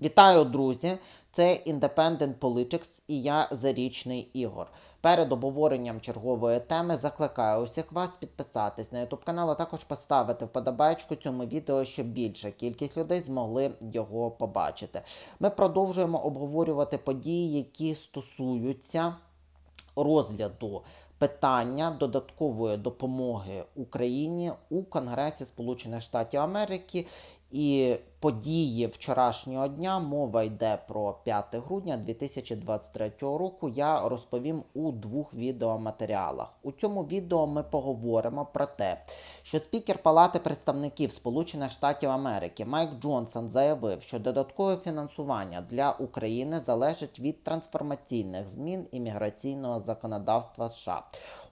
Вітаю, друзі! Це Independent Politics і я Зарічний Ігор. Перед обговоренням чергової теми закликаю усіх вас підписатись на YouTube канал, а також поставити вподобайку цьому відео, щоб більша кількість людей змогли його побачити. Ми продовжуємо обговорювати події, які стосуються розгляду питання додаткової допомоги Україні у Конгресі Сполучених Штатів Америки. І події вчорашнього дня мова йде про 5 грудня 2023 року. Я розповім у двох відеоматеріалах. У цьому відео ми поговоримо про те, що спікер Палати представників Сполучених Штатів Америки Майк Джонсон заявив, що додаткове фінансування для України залежить від трансформаційних змін імміграційного законодавства США.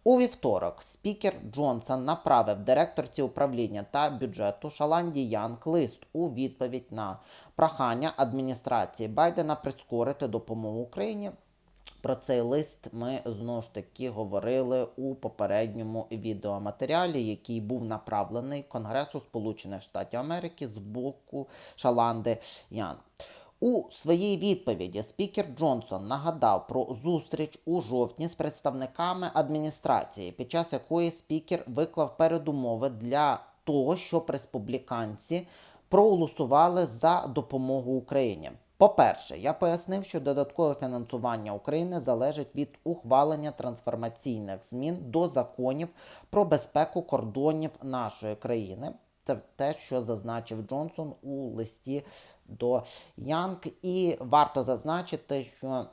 У вівторок спікер Джонсон направив директорці управління та бюджету Шаланді Янг лист у відповідь на прохання адміністрації Байдена прискорити допомогу Україні. Про цей лист ми знову ж таки говорили у попередньому відеоматеріалі, який був направлений Конгресу Сполучених Штатів Америки з боку Шаланди Янг. У своїй відповіді спікер Джонсон нагадав про зустріч у жовтні з представниками адміністрації, під час якої спікер виклав передумови для того, щоб республіканці проголосували за допомогу Україні. По-перше, я пояснив, що додаткове фінансування України залежить від ухвалення трансформаційних змін до законів про безпеку кордонів нашої країни. Це те, що зазначив Джонсон у листі до Янг. І варто зазначити, що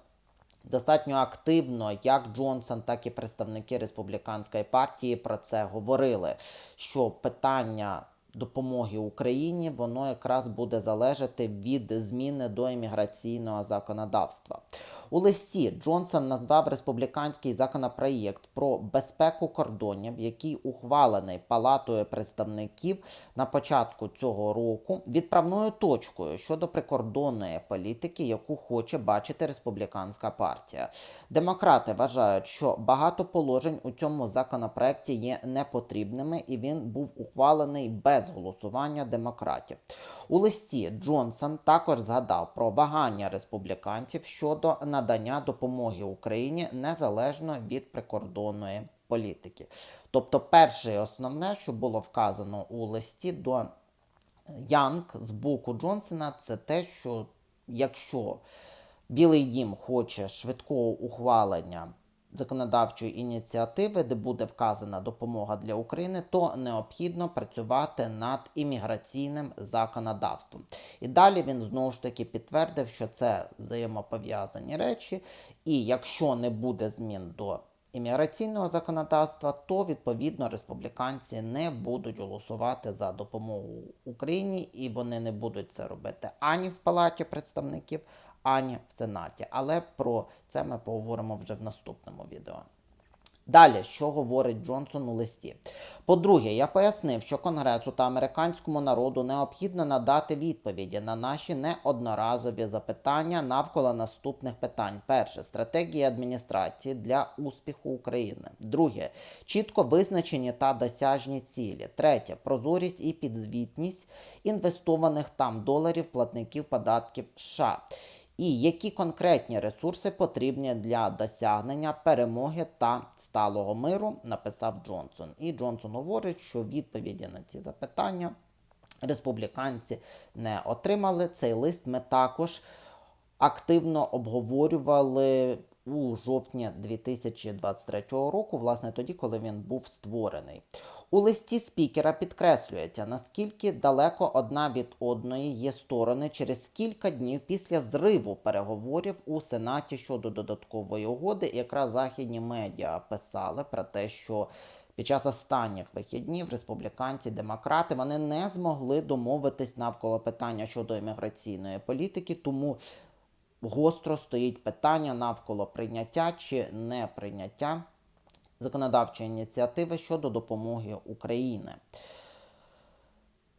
достатньо активно як Джонсон, так і представники республіканської партії про це говорили. Що питання допомоги Україні воно якраз буде залежати від зміни до імміграційного законодавства. У листі Джонсон назвав республіканський законопроєкт про безпеку кордонів, який ухвалений Палатою представників на початку цього року, відправною точкою щодо прикордонної політики, яку хоче бачити республіканська партія. Демократи вважають, що багато положень у цьому законопроекті є непотрібними, і він був ухвалений без голосування демократів. У листі Джонсон також згадав про вагання республіканців щодо надання допомоги Україні незалежно від прикордонної політики. Тобто, перше і основне, що було вказано у листі до Янг з боку Джонсона, це те, що якщо Білий Дім хоче швидкого ухвалення законодавчої ініціативи, де буде вказана допомога для України, то необхідно працювати над імміграційним законодавством. І далі він знову ж таки підтвердив, що це взаємопов'язані речі, і якщо не буде змін до імміграційного законодавства, то відповідно республіканці не будуть голосувати за допомогу Україні, і вони не будуть це робити ані в Палаті представників, ані в Сенаті. Але про це ми поговоримо вже в наступному відео. Далі, що говорить Джонсон у листі? По-друге, я пояснив, що Конгресу та американському народу необхідно надати відповіді на наші неодноразові запитання навколо наступних питань: перше стратегія адміністрації для успіху України. Друге чітко визначені та досяжні цілі. Третє прозорість і підзвітність інвестованих там доларів платників податків США і які конкретні ресурси потрібні для досягнення перемоги та сталого миру, написав Джонсон. І Джонсон говорить, що відповіді на ці запитання республіканці не отримали. Цей лист ми також активно обговорювали. У жовтні 2023 року, власне, тоді, коли він був створений. У листі спікера підкреслюється, наскільки далеко одна від одної є сторони через кілька днів після зриву переговорів у Сенаті щодо додаткової угоди. Якраз західні медіа писали про те, що під час останніх вихіднів республіканці, демократи вони не змогли домовитись навколо питання щодо імміграційної політики, тому гостро стоїть питання навколо прийняття чи не прийняття законодавчої ініціативи щодо допомоги України.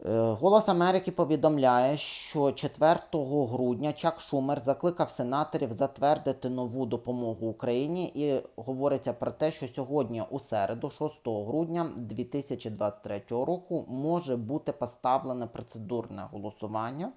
Е, Голос Америки повідомляє, що 4 грудня Чак Шумер закликав сенаторів затвердити нову допомогу Україні і говориться про те, що сьогодні, у середу, 6 грудня 2023 року, може бути поставлене процедурне голосування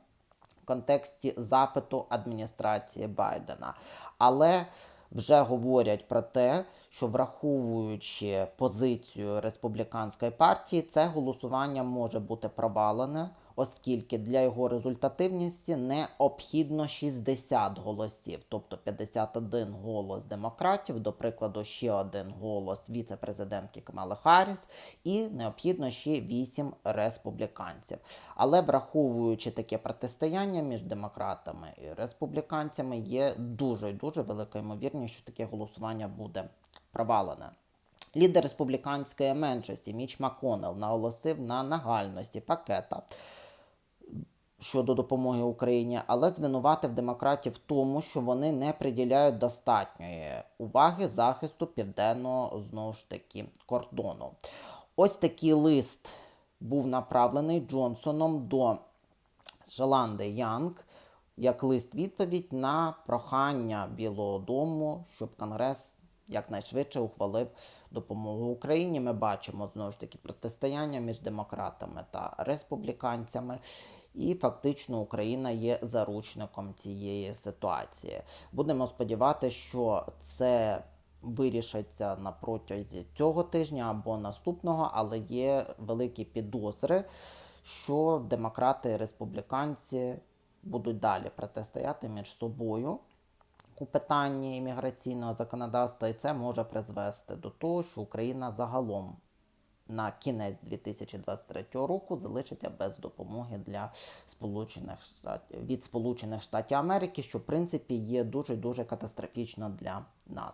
в контексті запиту адміністрації Байдена. Але вже говорять про те, що враховуючи позицію республіканської партії, це голосування може бути провалене, оскільки для його результативності необхідно 60 голосів, тобто 51 голос демократів, до прикладу, ще один голос віце-президентки Камали Харріс, і необхідно ще 8 республіканців. Але враховуючи таке протистояння між демократами і республіканцями, є дуже дуже велика ймовірність, що таке голосування буде провалене. Лідер республіканської меншості Міч Маконел наголосив на нагальності пакета щодо допомоги Україні, але звинуватив демократів в тому, що вони не приділяють достатньої уваги захисту південного знову ж таки кордону. Ось такий лист був направлений Джонсоном до Желанди Янг як лист відповідь на прохання Білого Дому, щоб Конгрес якнайшвидше ухвалив допомогу Україні. Ми бачимо знову ж таки протистояння між демократами та республіканцями. І фактично Україна є заручником цієї ситуації. Будемо сподіватися, що це вирішиться на протязі цього тижня або наступного, але є великі підозри, що демократи і республіканці будуть далі протистояти між собою у питанні імміграційного законодавства, і це може призвести до того, що Україна загалом на кінець 2023 року залишиться без допомоги для Сполучених Штатів від Сполучених Штатів Америки, що в принципі є дуже дуже катастрофічно для нас.